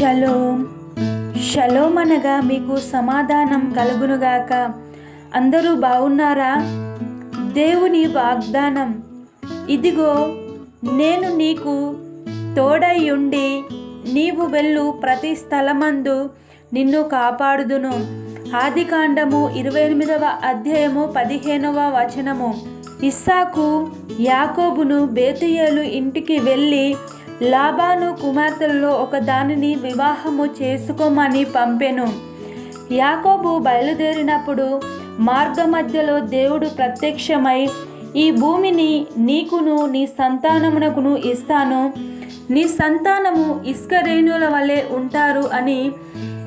Shalom. Shalom అనగా మీకు సమాధానం కలుగునుగాక. అందరూ బాగున్నారా దేవుని వాగ్దానం. ఇదిగో నేను నీకు తోడై ఉండి నీవు వెళ్ళు ప్రతి స్థలమందు నిన్ను కాపాడుదును. ఆదికాండము ఇరవై ఎనిమిదవ అధ్యాయము పదిహేనవ వచనము. ఇస్సాకు యాకోబును బేతుయేలు ఇంటికి వెళ్ళి లాబాను కుమార్తెల్లో ఒక దానిని వివాహము చేసుకోమని పంపెను. యాకోబు బయలుదేరినప్పుడు మార్గ మధ్యలో దేవుడు ప్రత్యక్షమై ఈ భూమిని నీకును నీ సంతానమునకును ఇస్తాను. నీ సంతానము ఇసుక రేణుల వలె ఉంటారు అని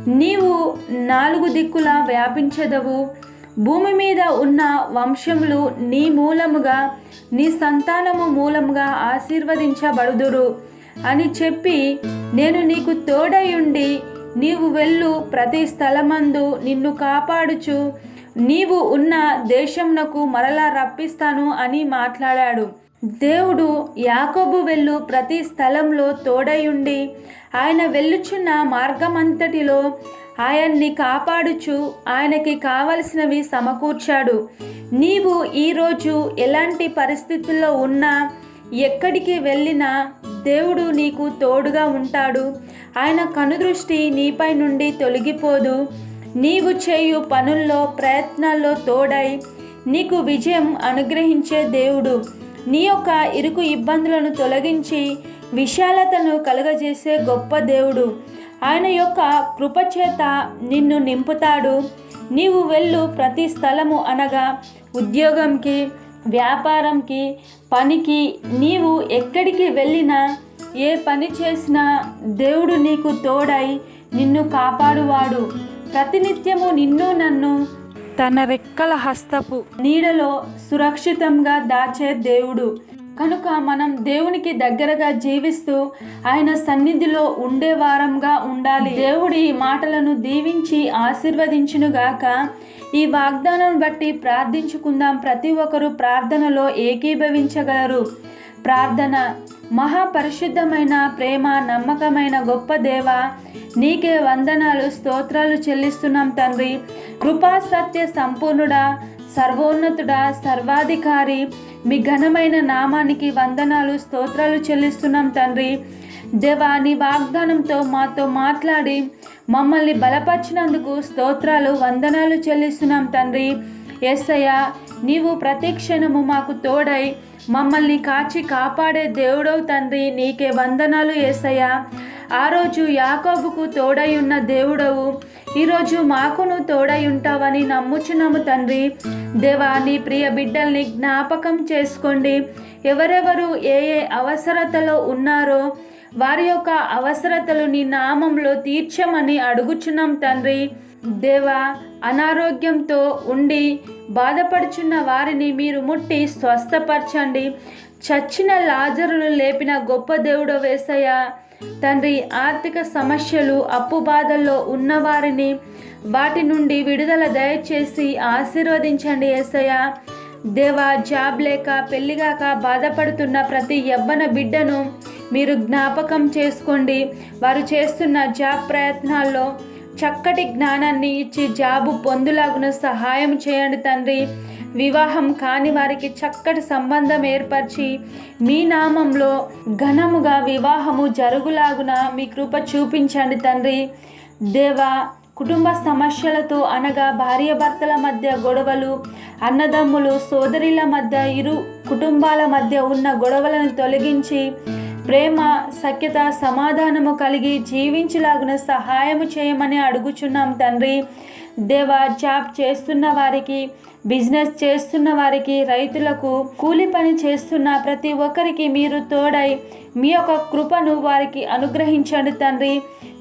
నీవు నాలుగు దిక్కులా వ్యాపించదవు. భూమి మీద ఉన్న వంశములు నీ మూలముగా నీ సంతానము మూలముగా ఆశీర్వదించబడుదురు అని చెప్పి నేను నీకు తోడయుండి నీవు వెళ్ళు ప్రతి స్థలమందు నిన్ను కాపాడుచు. నీవు ఉన్న దేశంనకు మరలా రప్పిస్తాను అని మాట్లాడాడు. దేవుడు యాకోబు వెళ్ళు ప్రతి స్థలంలో తోడయుండి ఆయన వెళ్ళుచున్న మార్గమంతటిలో ఆయన్ని కాపాడుచు ఆయనకి కావలసినవి సమకూర్చాడు. నీవు ఈరోజు ఎలాంటి పరిస్థితుల్లో ఉన్నా ఎక్కడికి వెళ్ళినా దేవుడు నీకు తోడుగా ఉంటాడు. ఆయన కనుదృష్టి నీపై నుండి తొలగిపోదు. నీవు చేయు పనుల్లో ప్రయత్నాల్లో తోడై నీకు విజయం అనుగ్రహించే దేవుడు. నీ యొక్క ఇరుకు ఇబ్బందులను తొలగించి విశాలతను కలుగజేసే గొప్ప దేవుడు. ఆయన యొక్క కృపచేత నిన్ను నింపుతాడు. నీవు వెళ్ళు ప్రతి స్థలము అనగా ఉద్యోగంకి వ్యాపారంకి పనికి నీవు ఎక్కడికి వెళ్ళినా ఏ పని చేసినా దేవుడు నీకు తోడై నిన్ను కాపాడువాడు. ప్రతినిత్యము నిన్ను నన్ను తన రెక్కల హస్తపు నీడలో సురక్షితంగా దాచే దేవుడు. కనుక మనం దేవునికి దగ్గరగా జీవిస్తూ ఆయన సన్నిధిలో ఉండే వారంగా ఉండాలి. దేవుడి మాటలను దీవించి ఆశీర్వదించునుగాక. ఈ వాగ్దానం బట్టి ప్రార్థించుకుందాం. ప్రతి ఒక్కరూ ప్రార్థనలో ఏకీభవించగలరు. ప్రార్థన మహాపరిశుద్ధమైన ప్రేమ నమ్మకమైన గొప్ప దేవ నీకే వందనాలు స్తోత్రాలు చెల్లిస్తున్నాం తండ్రి. కృపా సత్య సంపూర్ణుడా సర్వోన్నతుడా సర్వాధికారి మీ ఘనమైన నామానికి వందనాలు స్తోత్రాలు చెల్లిస్తున్నాం తండ్రి. దేవా నీ వాగ్దానంతో మాతో మాట్లాడి మమ్మల్ని బలపరిచినందుకు స్తోత్రాలు వందనాలు చెల్లిస్తున్నాం తండ్రి. ఎస్సయ్య నీవు ప్రతి క్షణము మాకు తోడై మమ్మల్ని కాచి కాపాడే దేవుడవు తండ్రి నీకే వందనాలు ఏసయ్యా. ఆ రోజు యాకోబుకు తోడై ఉన్న దేవుడవు ఈరోజు మాకును తోడై ఉంటావని నమ్ముచున్నాము తండ్రి. దేవా నీ ప్రియ బిడ్డల్ని జ్ఞాపకం చేసుకోండి. ఎవరెవరు ఏ ఏ అవసరతలో ఉన్నారో వారి యొక్క అవసరతలు నీ నామంలో తీర్చమని అడుగుచున్నాం తండ్రి. దేవా అనారోగ్యంతో ఉండి బాధపడుచున్న వారిని మీరు ముట్టి స్వస్థపరచండి. చచ్చిన లాజరులు లేపిన గొప్ప దేవుడు వేసయ్య. తండ్రి ఆర్థిక సమస్యలు అప్పు బాధల్లో ఉన్నవారిని వాటి నుండి విడుదల దయచేసి ఆశీర్వదించండి ఏసయ్య. దేవా జాబ్ లేక పెళ్ళిగాక బాధపడుతున్న ప్రతి యవ్వన బిడ్డను మీరు జ్ఞాపకం చేసుకోండి. వారు చేస్తున్న జాబ్ ప్రయత్నాల్లో చక్కటి జ్ఞానాన్ని ఇచ్చి జాబు పొందులాగున సహాయం చేయండి తండ్రి. వివాహం కాని వారికి చక్కటి సంబంధం ఏర్పరిచి మీ నామంలో ఘనముగా వివాహము జరుగులాగున మీ కృప చూపించండి తండ్రి. దేవా కుటుంబ సమస్యలతో అనగా భార్యాభర్తల మధ్య గొడవలు అన్నదమ్ములు సోదరిల మధ్య ఇరు కుటుంబాల మధ్య ఉన్న గొడవలను తొలగించి ప్రేమ సఖ్యత సమాధానము కలిగి జీవించలాగున సహాయము చేయమని అడుగుచున్నాం తండ్రి. దేవా జాబ్ చేస్తున్న వారికి బిజినెస్ చేస్తున్న వారికి రైతులకు కూలి పని చేస్తున్న ప్రతి ఒక్కరికి మీరు తోడై మీ యొక్క కృపను వారికి అనుగ్రహించండి తండ్రి.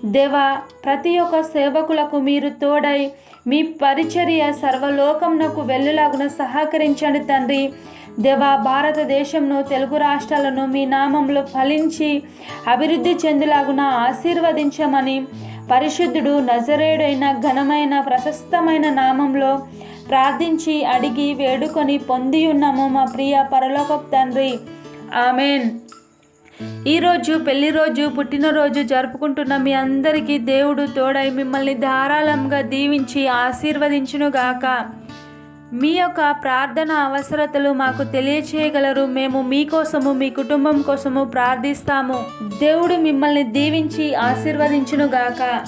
దేవా ప్రతి ఒక్క సేవకులకు మీరు తోడై మీ పరిచర్య సర్వలోకంనకు వెళ్ళులాగున సహకరించండి తండ్రి. దేవా భారతదేశంను తెలుగు రాష్ట్రాలను మీ నామంలో ఫలించి అభివృద్ధి చెందులాగున ఆశీర్వదించమని పరిశుద్ధుడు నజరేడైన ఘనమైన ప్రశస్తమైన నామంలో ప్రార్థించి అడిగి వేడుకొని పొంది ఉన్నాము మా ప్రియ పరలోక తండ్రి. ఆమెన్. ఈరోజు పెళ్ళి రోజు పుట్టినరోజు జరుపుకుంటున్న మీ అందరికీ దేవుడు తోడై మిమ్మల్ని ధారాళంగా దీవించి ఆశీర్వదించునుగాక. మీ యొక్క ప్రార్థన అవసరతలు మాకు తెలియచేయగలరు. మేము మీకోసము మీ కుటుంబం కోసము ప్రార్థిస్తాము. దేవుడు మిమ్మల్ని దీవించి ఆశీర్వదించునుగాక.